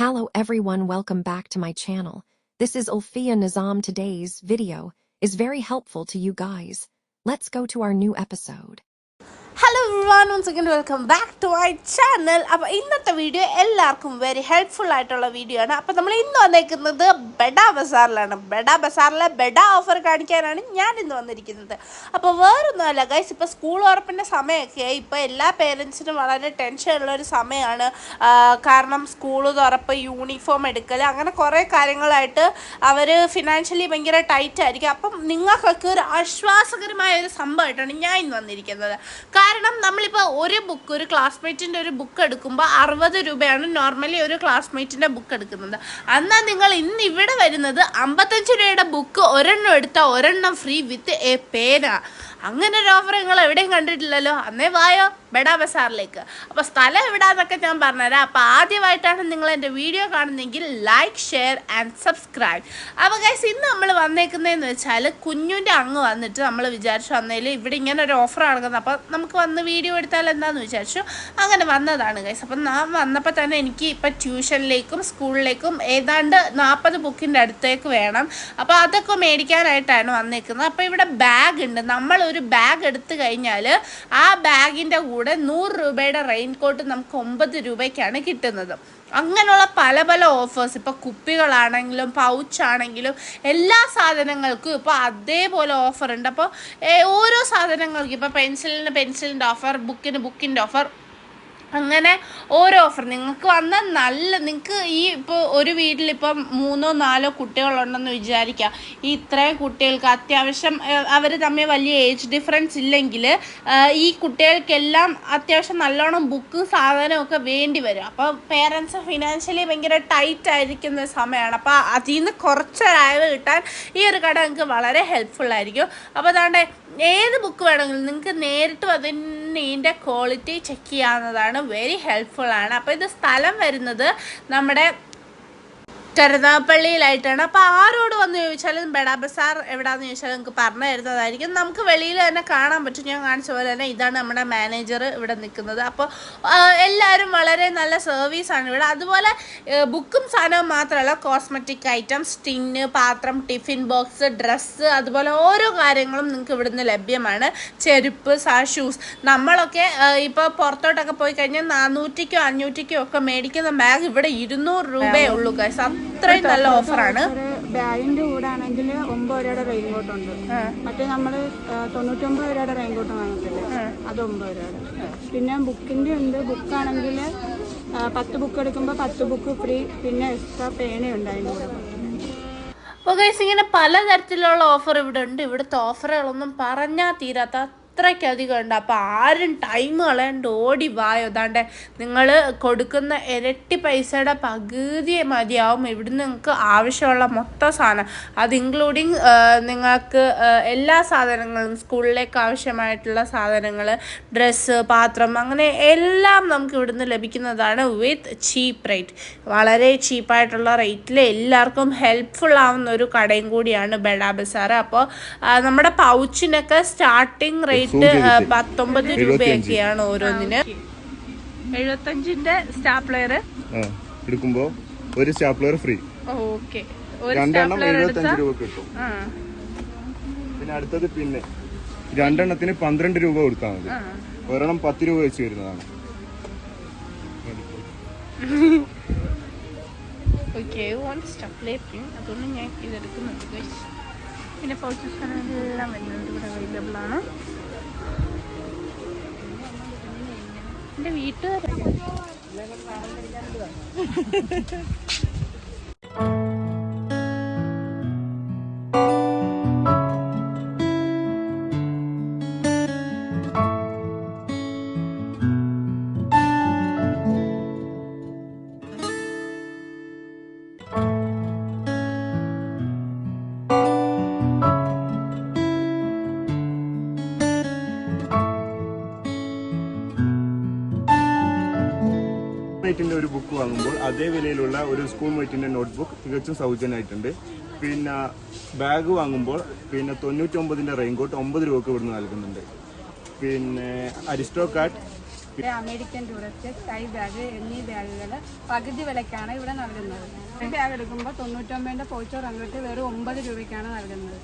Hello everyone, welcome back to my channel. This is Ulfia Nizam. Today's video is very helpful to you guys. Let's go to our new episode. Hello Vivaan once again welcome back to my channel അപ്പോൾ ഇന്നത്തെ video എല്ലാവർക്കും very helpful ആയിട്ടുള്ള video ആണ്. അപ്പോൾ നമ്മൾ ഇന്ന് വന്നേക്കുന്നത് ബെഡ ബസാറിലാണ് ബെഡ ബസാറിലെ ബെഡ offer കാണിക്കാനാണ് ഞാൻ ഇന്ന് വന്നിരിക്കുന്നത്. അപ്പോൾ വേറൊന്നുമല്ല ഗൈസ് ഇപ്പോൾ സ്കൂൾ ഉറപ്പിന്റെ സമയമൊക്കെ ഇപ്പോൾ എല്ലാ പേരൻസിനും വളരെ ടെൻഷനുള്ള ഒരു സമയമാണ്. കാരണം സ്കൂൾ തുറപ്പ് യൂണിഫോം എടുക്കൽ അങ്ങനെ കുറേ കാര്യങ്ങളായിട്ട് അവർ ഫിനാൻഷ്യലി ഭയങ്കര ടൈറ്റ് ആയിരിക്കും. അപ്പം നിങ്ങൾക്കൊക്കെ ഒരു ആശ്വാസകരമായ ഒരു സംഭവമായിട്ടാണ് ഞാൻ ഇന്ന് വന്നിരിക്കുന്നത്. നമ്മളിപ്പോൾ ഒരു ബുക്ക് ഒരു ക്ലാസ്മേറ്റിന്റെ ഒരു ബുക്ക് എടുക്കുമ്പോൾ അറുപത് രൂപയാണ് നോർമലി ഒരു ക്ലാസ്മേറ്റിന്റെ ബുക്ക് എടുക്കുന്നത്. എന്നാൽ നിങ്ങൾ ഇന്ന് ഇവിടെ വരുന്നത് അമ്പത്തഞ്ച് രൂപയുടെ ബുക്ക് ഒരെണ്ണം എടുത്താൽ ഒരെണ്ണം ഫ്രീ വിത്ത് എ പേന അങ്ങനെ ഒരു ഓഫർ നിങ്ങൾ എവിടെയും കണ്ടിട്ടില്ലല്ലോ. അന്നേ വായോ ബെഡാ ബസാറിലേക്ക്. അപ്പോൾ സ്ഥലം എവിടാന്നൊക്കെ ഞാൻ പറഞ്ഞുതരാം. അപ്പോൾ ആദ്യമായിട്ടാണ് നിങ്ങൾ എന്റെ വീഡിയോ കാണുന്നതെങ്കിൽ ലൈക്ക് ഷെയർ ആൻഡ് സബ്സ്ക്രൈബ് അപ്പോൾ ഗൈസ് ഇന്ന് നമ്മൾ വന്നേക്കുന്നതെന്ന് വെച്ചാൽ കുഞ്ഞുന്റെ അങ്ങ് വന്നിട്ട് നമ്മൾ വിചാരിച്ചു വന്നതിൽ ഇവിടെ ഇങ്ങനെ ഒരു ഓഫർ നടക്കുന്നത് അപ്പോൾ നമുക്ക് വന്ന് വീഡിയോ എടുത്താൽ എന്താണെന്ന് വിചാരിച്ചു? അങ്ങനെ വന്നതാണ് ഗൈസ് അപ്പം ഞാൻ വന്നപ്പോൾ തന്നെ എനിക്ക് ഇപ്പം ട്യൂഷനിലേക്കും സ്കൂളിലേക്കും ഏതാണ്ട് നാൽപ്പത് ബുക്കിന്റെ അടുത്തേക്ക് വേണം. അപ്പോൾ അതൊക്കെ മേടിക്കാനായിട്ടാണ് വന്നേക്കുന്നത്. അപ്പോൾ ഇവിടെ ബാഗ് ഉണ്ട്. നമ്മൾ ഒരു ബാഗ് എടുത്തു കഴിഞ്ഞാൽ ആ ബാഗിന്റെ കൂടെ നൂറ് രൂപയുടെ റെയിൻകോട്ട് നമുക്ക് ഒമ്പത് രൂപയ്ക്കാണ് കിട്ടുന്നത്. അങ്ങനെയുള്ള പല പല ഓഫേഴ്സ് ഇപ്പോൾ കുപ്പികളാണെങ്കിലും പൗച്ചാണെങ്കിലും എല്ലാ സാധനങ്ങൾക്കും ഇപ്പോൾ അതേപോലെ ഓഫർ ഉണ്ട്. അപ്പോൾ ഓരോ സാധനങ്ങൾക്കും ഇപ്പോൾ പെൻസിലിന് പെൻസിലിന്റെ ഓഫർ ബുക്കിന് ബുക്കിന്റെ ഓഫർ അങ്ങനെ ഓരോ ഓഫർ നിങ്ങൾക്ക് വന്ന നല്ല നിങ്ങൾക്ക് ഈ ഇപ്പോൾ ഒരു വീട്ടിലിപ്പം മൂന്നോ നാലോ കുട്ടികളുണ്ടെന്ന് വിചാരിക്കാം. ഈ ഇത്രയും കുട്ടികൾക്ക് അത്യാവശ്യം അവർ തമ്മിൽ വലിയ ഏജ് ഡിഫറൻസ് ഇല്ലെങ്കിൽ ഈ കുട്ടികൾക്കെല്ലാം അത്യാവശ്യം നല്ലോണം ബുക്കും സാധനവും ഒക്കെ വേണ്ടി വരും. അപ്പോൾ പേരൻസ് ഫിനാൻഷ്യലി ഭയങ്കര ടൈറ്റ് ആയിരിക്കുന്ന സമയമാണ് അപ്പോൾ അതിൽ നിന്ന് കുറച്ചൊരായവ് കിട്ടാൻ ഈ ഒരു കട നിങ്ങൾക്ക് വളരെ ഹെൽപ്ഫുൾ ആയിരിക്കും. അപ്പോൾ അതാണ്ട് ഏത് ബുക്ക് വേണമെങ്കിലും നിങ്ങൾക്ക് നേരിട്ട് അതിന് ഇതിന്റെ ക്വാളിറ്റി ചെക്ക് ചെയ്യാവുന്നതാണ്. വെരി ഹെൽപ്ഫുൾ ആണ്. അപ്പോൾ ഇത് സ്ഥലം വരുന്നത് നമ്മുടെ കരുനാപ്പള്ളിയിലായിട്ടാണ് അപ്പോൾ ആരോട് വന്ന് ചോദിച്ചാലും ബെഡാ ബസാർ എവിടാന്ന് ചോദിച്ചാലും നമുക്ക് പറഞ്ഞു തരുന്നതായിരിക്കും. നമുക്ക് വെളിയിൽ തന്നെ കാണാൻ പറ്റും. ഞാൻ കാണിച്ച പോലെ തന്നെ ഇതാണ് നമ്മുടെ മാനേജർ ഇവിടെ നിൽക്കുന്നത്. അപ്പോൾ എല്ലാവരും വളരെ നല്ല സർവീസാണ് ഇവിടെ. അതുപോലെ ബുക്കും സാധനവും മാത്രമല്ല കോസ്മെറ്റിക് ഐറ്റംസ് ടിന്ന് പാത്രം ടിഫിൻ ബോക്സ് ഡ്രസ്സ് അതുപോലെ ഓരോ കാര്യങ്ങളും നിങ്ങൾക്ക് ഇവിടുന്ന് ലഭ്യമാണ്. ചെരുപ്പ് സാ ഷൂസ് നമ്മളൊക്കെ ഇപ്പോൾ പുറത്തോട്ടൊക്കെ പോയി കഴിഞ്ഞാൽ നാനൂറ്റിക്കോ അഞ്ഞൂറ്റിക്കോ ഒക്കെ മേടിക്കുന്ന ബാഗ് ഇവിടെ ഇരുന്നൂറ് രൂപയേ ഉള്ളൂ ഗൈസ് അത്രയും നല്ല ഓഫറാണ് ബാഗിന്റെ കൂടെ ആണെങ്കിൽ ഒമ്പത് രൂപയുടെ റെയിൻ കോട്ട് ഉണ്ട് മറ്റേ നമ്മൾ തൊണ്ണൂറ്റൊമ്പത് രൂപയുടെ റെയിൻ കോട്ട് വാങ്ങത്തില്ലേ അത് ഒമ്പത് രൂപയുടെ. പിന്നെ ബുക്കിന്റെ ഉണ്ട്. ബുക്കാണെങ്കിൽ പത്ത് ബുക്ക് എടുക്കുമ്പോൾ പത്ത് ബുക്ക് ഫ്രീ. പിന്നെ എക്സ്ട്രാ പേനയുണ്ട് അതിന്റെ കൂടെ. അപ്പോൾ ഗൈസ് ഇങ്ങനെ പലതരത്തിലുള്ള ഓഫർ ഇവിടെ ഉണ്ട്. ഇവിടുത്തെ ഓഫറുകളൊന്നും പറഞ്ഞാൽ തീരാത്ത അത്രയ്ക്കധികം ഉണ്ട്. അപ്പോൾ ആരും ടൈം കളയണ്ട് ഓടി വായോ അതാണ്ട് നിങ്ങൾ കൊടുക്കുന്ന ഇരട്ടി പൈസയുടെ പകുതി മതിയാവും. ഇവിടുന്ന് നിങ്ങൾക്ക് ആവശ്യമുള്ള മൊത്തം സാധനം. അത് ഇൻക്ലൂഡിങ് നിങ്ങൾക്ക് എല്ലാ സാധനങ്ങളും സ്കൂളിലേക്ക് ആവശ്യമായിട്ടുള്ള സാധനങ്ങൾ ഡ്രസ്സ് പാത്രം അങ്ങനെ എല്ലാം നമുക്ക് ഇവിടുന്ന് ലഭിക്കുന്നതാണ് വിത്ത് ചീപ്പ് റേറ്റ് വളരെ ചീപ്പായിട്ടുള്ള റേറ്റിൽ എല്ലാവർക്കും ഹെൽപ്ഫുൾ ആവുന്ന ഒരു കടയും കൂടിയാണ് ബെഡാ ബസാർ അപ്പോൾ നമ്മുടെ പൗച്ചിനൊക്കെ സ്റ്റാർട്ടിങ് റേറ്റ് പത്തൊമ്പത് രൂപയൊക്കെയാണ് ഓരോന്നിന്. എഴുപത്തഞ്ചിന്റെ സ്റ്റാപ്ലെയർ എടുക്കുമ്പോ ഒരു സ്റ്റാപ്ലയർ ഫ്രീ. ഓക്കെ. രണ്ടെണ്ണം എഴുപത്തഞ്ച് രൂപ കിട്ടും. പിന്നെ അടുത്തത് പിന്നെ. രണ്ടെണ്ണത്തിന് പന്ത്രണ്ട് രൂപ കൊടുത്താൽ മതി. ഒരെണ്ണം പത്ത് രൂപ വെച്ച് വരുന്നതാണ്. ഓക്കെ അതുകൊണ്ട് ഞാൻ ഇതെടുക്കുന്നുണ്ട്. പിന്നെ പൗച്ചസ് എല്ലാം വരുന്നുണ്ട്. ഇവിടെ അവൈലബിൾ ആണ്. എന്റെ വീട്ടുകാരൊക്കെ മൈറ്റിന്റെ ഒരു ബുക്ക് വാങ്ങുമ്പോൾ അതേ വിലയിലുള്ള ഒരു സ്കൂൾ മൈറ്റിന്റെ നോട്ട്ബുക്ക് തികച്ചും സൗജന്യമായിട്ടുണ്ട്. പിന്നെ ബാഗ് വാങ്ങുമ്പോൾ പിന്നെ തൊണ്ണൂറ്റൊമ്പതിന്റെ റെയിൻകോട്ട് ഒമ്പത് രൂപക്ക് ഇവിടുന്ന് നൽകുന്നുണ്ട്. പിന്നെ Aristo card American tourist sky bag എന്നീ ബാഗുകൾ പകുതി വിലക്കാണ് ഇവിടെ നൽകുന്നത്. ഈ ബാഗ് എടുക്കുമ്പോൾ തൊണ്ണൂറ്റൊമ്പതിന്റെ പോച്ചോ അങ്ങോട്ട് വെറും ഒമ്പത് രൂപയ്ക്കാണ് നൽകുന്നത്.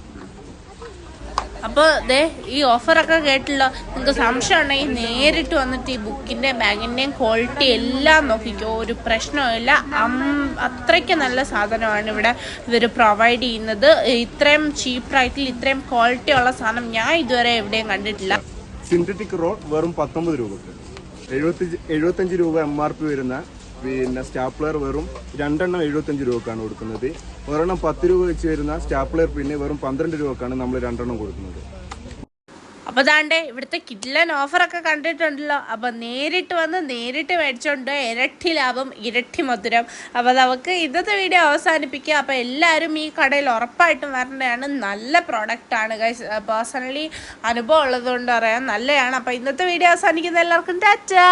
അപ്പോൾ ദേ ഈ ഓഫറൊക്കെ കേട്ടല്ലോ. നിങ്ങൾക്ക് സംശയം ഉണ്ടെങ്കിൽ നേരിട്ട് വന്നിട്ട് ഈ ബുക്കിന്റെ ബാഗിന്റെയും ക്വാളിറ്റി എല്ലാം നോക്കിക്കോ. ഒരു പ്രശ്നവുമില്ല. അത്രയ്ക്ക് നല്ല സാധനമാണ് ഇവിടെ ഇവർ പ്രൊവൈഡ് ചെയ്യുന്നത്. ഇത്രയും ചീപ്പ് ഇത്രയും ക്വാളിറ്റി ഉള്ള സാധനം ഞാൻ ഇതുവരെ എവിടെയും കണ്ടിട്ടില്ല. സിന്തറ്റിക് റോഡ് വെറും പത്തൊമ്പത് രൂപ എഴുപത്തി എഴുപത്തഞ്ച് രൂപ എം ആർ പി വരുന്ന പിന്നെ സ്റ്റാപ്ലർ വെറും രണ്ടെണ്ണം എഴുപത്തഞ്ച് രൂപക്കാണ് കൊടുക്കുന്നത്. ഒരെണ്ണം പത്ത് രൂപ വെച്ച് വരുന്ന സ്റ്റാപ്ലർ പിന്നെ വെറും പന്ത്രണ്ട് രൂപക്കാണ് നമ്മൾ രണ്ടെണ്ണം കൊടുക്കുന്നത്. അപ്പോൾ ദാണ്ടേ ഇവിടുത്തെ കിഡ്ലൻ ഒക്കെ കണ്ടിട്ടുണ്ടല്ലോ. അപ്പോൾ നേരിട്ട് വന്ന് നേരിട്ട് മേടിച്ചോണ്ട് ഇരട്ടി ലാഭം ഇരട്ടി മധുരം. അപ്പോൾ നമുക്ക് ഇന്നത്തെ വീഡിയോ അവസാനിപ്പിക്കുക അപ്പോൾ എല്ലാവരും ഈ കടയിൽ ഉറപ്പായിട്ടും വരേണ്ടതാണ്. നല്ല പ്രോഡക്റ്റാണ് ഗൈസ് പേഴ്സണലി അനുഭവം ഉള്ളതുകൊണ്ട് പറയാം. നല്ലതാണ്. അപ്പോൾ ഇന്നത്തെ വീഡിയോ അവസാനിക്കുന്ന എല്ലാവർക്കും ടാറ്റാ!